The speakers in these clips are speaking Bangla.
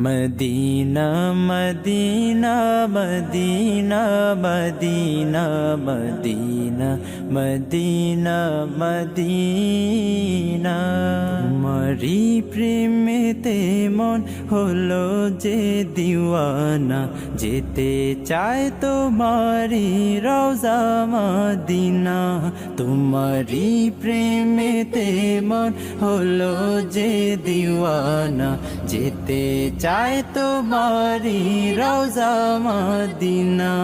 মদিনা মদিনা মদিনা মদিনা মদিনা মদিনা মদিনা মারি প্রেমেতে মন হলো যে দিওয়ানা যেতে চায় তোমারি রওজা মদিনা তোমারি প্রেমেতে মন হলো যে দিওয়ানা যেতে চায় চায় তোমারি রোজা মদিনা।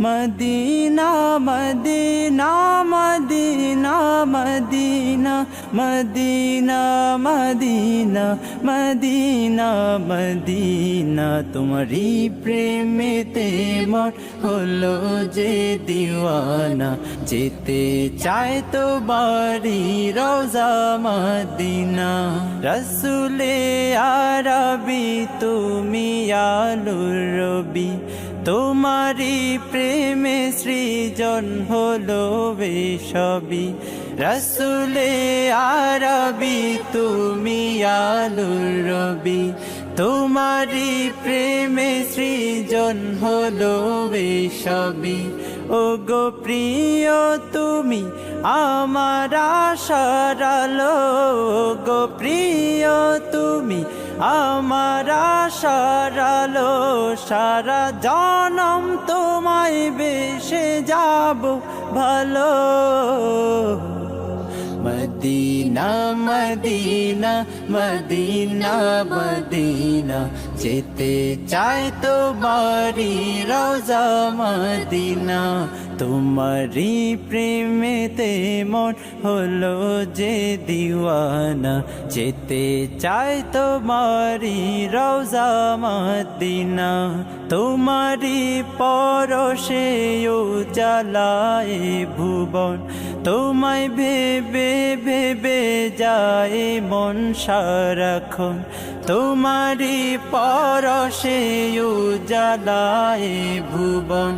মদিনা মদিনা মদিনা মদিনা মদিনা মদিনা মদিনা মদিনা। তোমারি প্রেমেতে মন হলো যে দিওয়ানা। যেতে চায় তো বাড়ি রোজা মদিনা। রসুলে আরবি, তুমি আলুর রবি। তোমারি প্রেমে সৃজন হলো বেসবি রসুলে আরবি, তুমি আলুর রবি। তোমারি প্রেমে সৃজন হলো বেসবি ও গো প্রিয়, তুমি আমার আশারালো গো প্রিয়, তুমি আমার সারালো সারা জনম তোমায় বেশে যাব ভালো। মদিনা মদিনা মদিনা মদিনা যেতে চায় তো বাড়ি রোজা মদিনা তোমারি প্রেমেতে মন হলো যে দিওয়ানা যেতে চায় তোমারি রোজা মদিনা তোমারি পরশে জ্বালায় ভুবন তোমায় ভেবে ভেবে যায় মন সারাক্ষণ। তোমারি পরশে জ্বালায় ভুবন।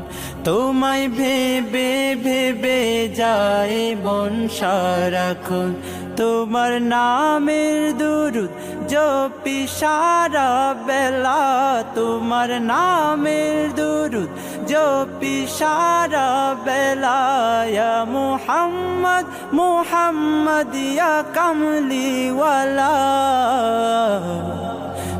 তোমায় ভেবে ভেবে যায় মন সারাক্ষণ। তোমার নামের দুরুদ জপি সারা বেলা। তোমার নামের দুরুদ জপি সারা বেলায়া মোহাম্মদ মোহাম্মদিয়া কামলিওয়ালা।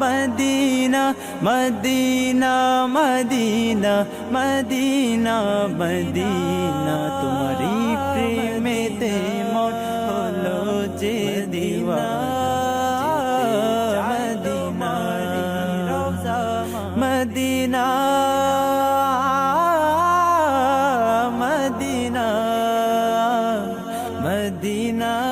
মদিনা মদিনা মদিনা মদিনা মদিনা। তোমারি প্রেমেতে মন হলো যে দিওয়া মদিনা মদিনা মদিনা মদিনা।